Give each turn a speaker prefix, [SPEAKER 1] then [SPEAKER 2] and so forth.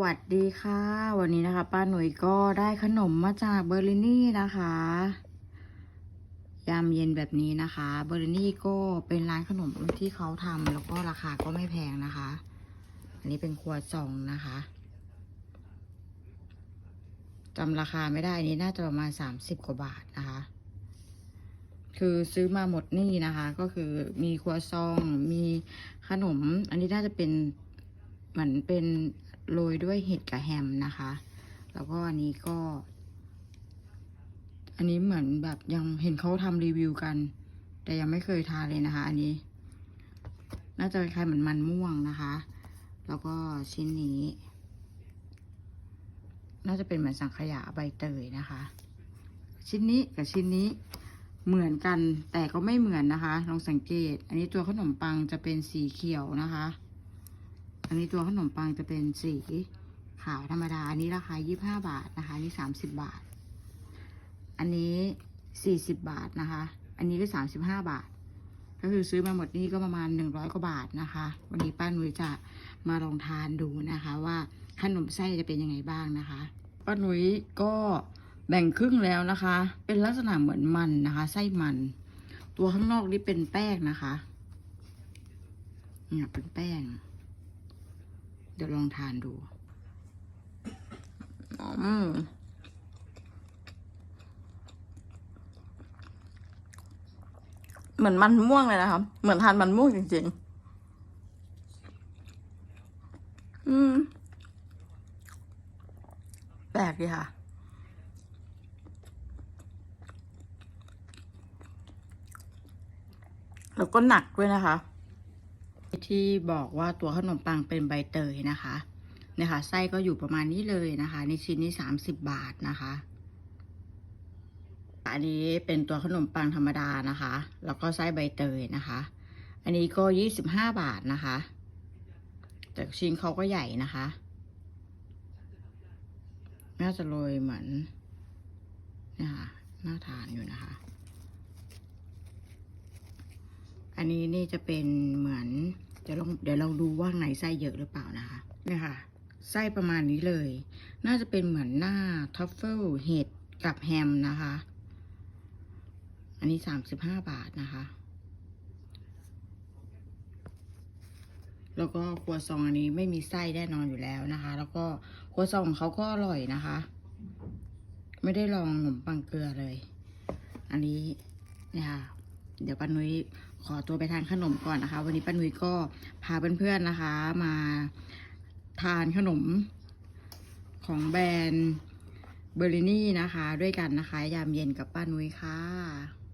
[SPEAKER 1] วัสดีค่ะ วันนี้นะคะ ป้าหนุ่ยก็ได้ขนมมาจากเบอร์ลินี่นะคะยามเย็นแบบนี้นะคะ เบอร์ลินี่ก็เป็นร้านขนมที่เขาทำแล้วก็ราคาก็ไม่แพงนะคะ อันนี้เป็นครัวซองนะคะจำราคาไม่ได้อันนี้น่าจะประมาณสามสิบกว่าบาทนะคะ คือซื้อมาหมดนี่นะคะ ก็คือมีครัวซองมีขนม อันนี้น่าจะเป็นเหมือนเป็น โรยด้วยเห็ดกับแฮมนะคะ แล้วก็อันนี้ก็ อันนี้เหมือนแบบยังเห็นเขาทำรีวิวกัน แต่ยังไม่เคยทานเลยนะคะ อันนี้ น่าจะคล้ายเหมือนมันม่วงนะคะ แล้วก็ชิ้นนี้ น่าจะเป็นเหมือนสังขยาใบเตยนะคะ ชิ้นนี้กับชิ้นนี้เหมือนกันแต่ก็ไม่เหมือนนะคะ ลองสังเกต อันนี้ตัวขนมปังจะเป็นสีเขียวนะคะ อันนี้ตัวขนมปังจะเป็นสีขาวธรรมดา อันนี้ราคา 25 บาทนะคะ อันนี้ 30 บาท อันนี้ 40 บาทนะคะ อันนี้ก็ 35 บาท ก็คือซื้อมาหมดนี่ก็ประมาณ 100 กว่าบาทนะคะ วันนี้ป้านุ้ยจะมาลองทานดูนะคะ ว่าขนมไส้จะเป็นยังไงบ้างนะคะ ป้านุ้ยก็แบ่งครึ่งแล้วนะคะ เป็นลักษณะเหมือนมันนะคะ ไส้มัน ตัวข้างนอกนี่เป็นแป้งนะคะเนี่ยเป็นแป้ง เดี๋ยวลองทานดูอืมเหมือนมันม่วงเลยนะครับ เหมือนทานมันม่วงจริง ๆ อืม แปลกดีค่ะ แล้วก็หนักด้วยนะคะ ที่บอกว่าตัวขนมปังเป็นใบเตยนะคะเนี่ยค่ะไส้ก็อยู่ประมาณนี้เลยนะคะในชิ้นนี้สามสิบบาทนะคะอันนี้เป็นตัวขนมปังธรรมดานะคะ แล้วก็ไส้ใบเตยนะคะ อันนี้ก็ยี่สิบห้าบาทนะคะ แต่ชิ้นเขาก็ใหญ่นะคะ น่าจะโรยเหมือนนะคะน่าทานอยู่นะคะ อันนี้นี่จะเป็นเหมือน ยวลองเดี๋ยวเราดูว่าข้างในไส้เยอะหรือเปล่านะคะเนี่ยค่ะไส้ประมาณนี้เลย น่าจะเป็นเหมือนหน้าทัฟเฟิลเห็ดกับแฮมนะคะ อันนี้สามสิบห้าบาทนะคะ แล้วก็ครัวซองอันนี้ไม่มีไส้แน่นอนอยู่แล้วนะคะ แล้วก็ครัวซองของเขาก็อร่อยนะคะ ไม่ได้ลองขนมปังเกลือเลย อันนี้เนี่ยค่ะ เดี๋ยวป้านุ้ย ขอตัวไปทานขนมก่อนนะคะ วันนี้ป้านุ้ยก็พาเพื่อนๆนะคะ มาทานขนมของแบรนด์เบอร์ลินี่นะคะ ด้วยกันนะคะ ยามเย็นกับป้านุ้ยค่ะ